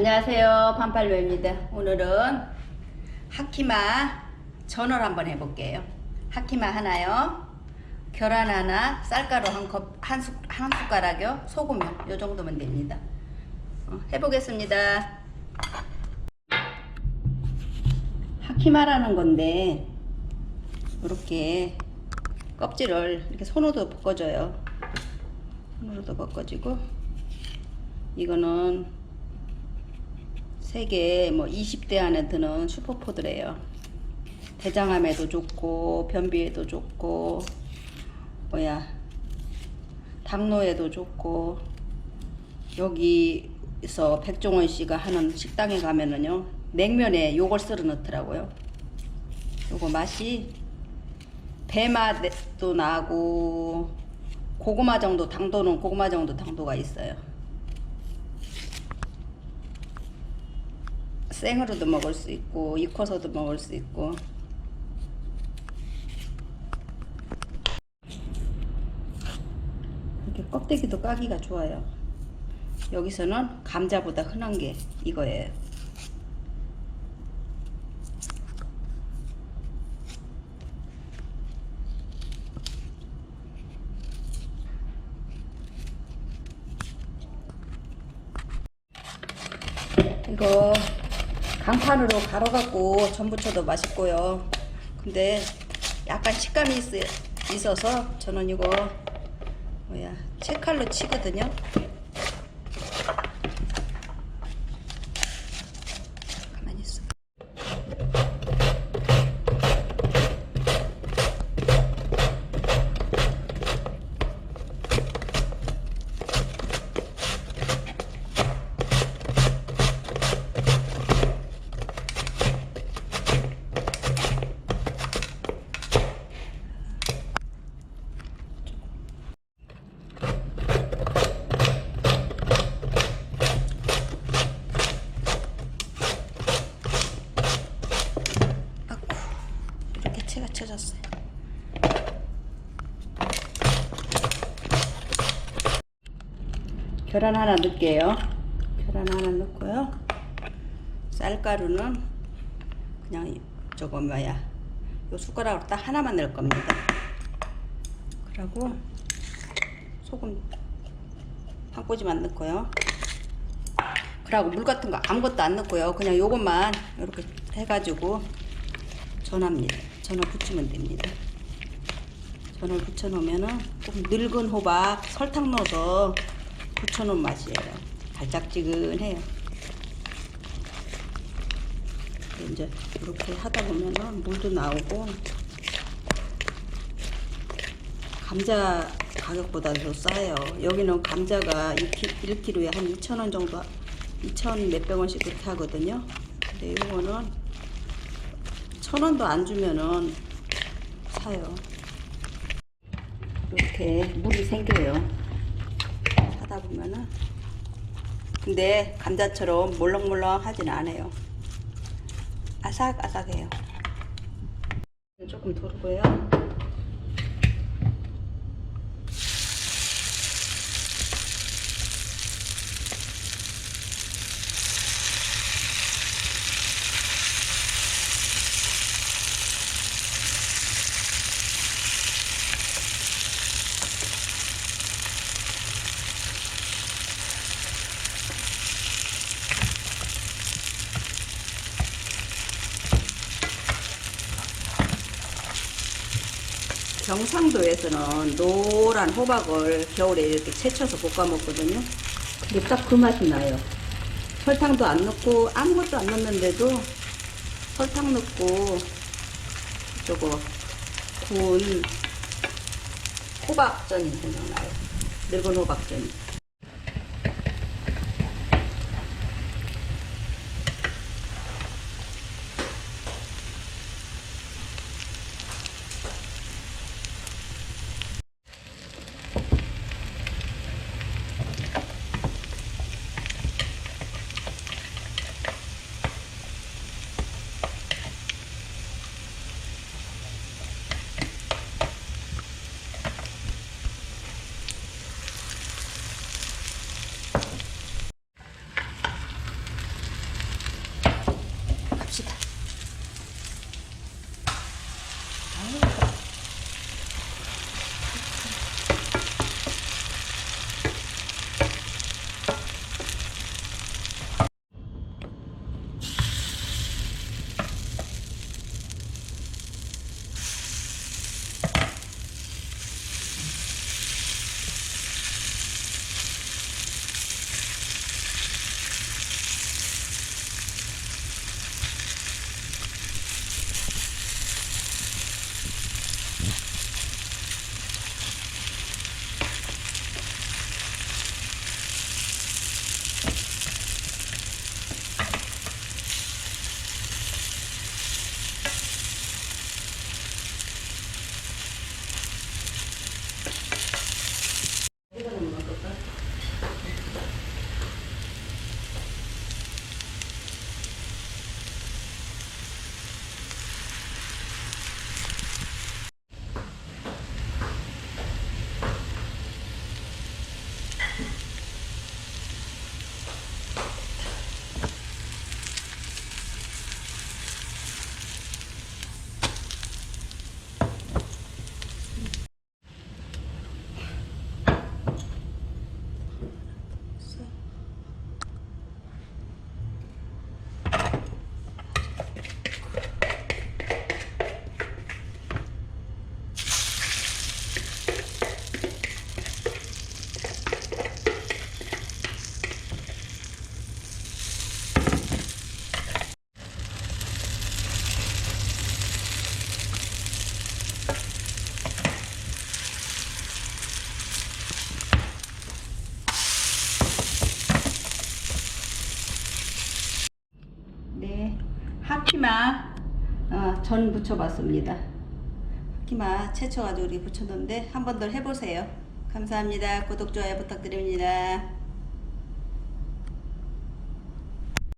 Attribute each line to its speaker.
Speaker 1: 안녕하세요. 반팔로입니다. 오늘은 하키마 전을 한번 해볼게요. 하키마 하나요. 계란 하나, 쌀가루 한 컵, 한, 숟가락요. 소금요. 요 정도면 됩니다. 어, 해보겠습니다. 하키마라는 건데 이렇게 껍질을 이렇게 손으로도 벗겨줘요. 손으로도 벗겨지고 이거는 세계 뭐 20대 안에 드는 슈퍼푸드래요. 대장암에도 좋고 변비에도 좋고 뭐야 당뇨에도 좋고 여기서 백종원 씨가 하는 식당에 가면은요 냉면에 요걸 썰어 넣더라고요. 요거 맛이 배맛도 나고 고구마 정도 당도는 고구마 정도 당도가 있어요. 생으로도 먹을 수 있고 익혀서도 먹을 수 있고 이렇게 껍데기도 까기가 좋아요. 여기서는 감자보다 흔한 게 이거예요. 이거 강판으로 갈아 갖고 전 부쳐도 맛있고요. 근데 약간 식감이 있, 있어서 저는 이거 뭐야 채칼로 치거든요. 계란 하나 넣을게요. 계란 하나 넣고요. 쌀가루는 그냥 저거 뭐야 요 숟가락으로 딱 하나만 넣을 겁니다. 그리고 소금 한 꼬집만 넣고요. 그리고 물 같은 거 아무것도 안 넣고요. 그냥 요것만 이렇게 해가지고 전합니다. 전을 붙이면 됩니다. 전을 붙여놓으면은 꼭 늙은 호박 설탕 넣어서 붙여놓은 맛이에요. 달짝지근해요. 이제 이렇게 하다 보면은 물도 나오고 감자 가격보다 더 싸요. 여기는 감자가 1kg에 한 2,000원 정도, 2,000 몇백 원씩 그렇게 하거든요. 근데 이거는 천 원도 안 주면은 사요. 이렇게 물이 생겨요. 하다 보면은. 근데 감자처럼 몰렁몰렁 하진 않아요. 아삭아삭해요. 조금 돌고요. 경상도에서는 노란 호박을 겨울에 이렇게 채쳐서 볶아 먹거든요. 근데 딱 그 맛이 나요. 설탕도 안 넣고 아무것도 안 넣는데도 설탕 넣고 저거 구운 호박전이 생각나요. 늙은 호박전 하키마 어, 전 부쳐봤습니다. 하키마 채쳐가지고 이렇게 부쳤는데 한 번 더 해보세요. 감사합니다. 구독, 좋아요 부탁드립니다.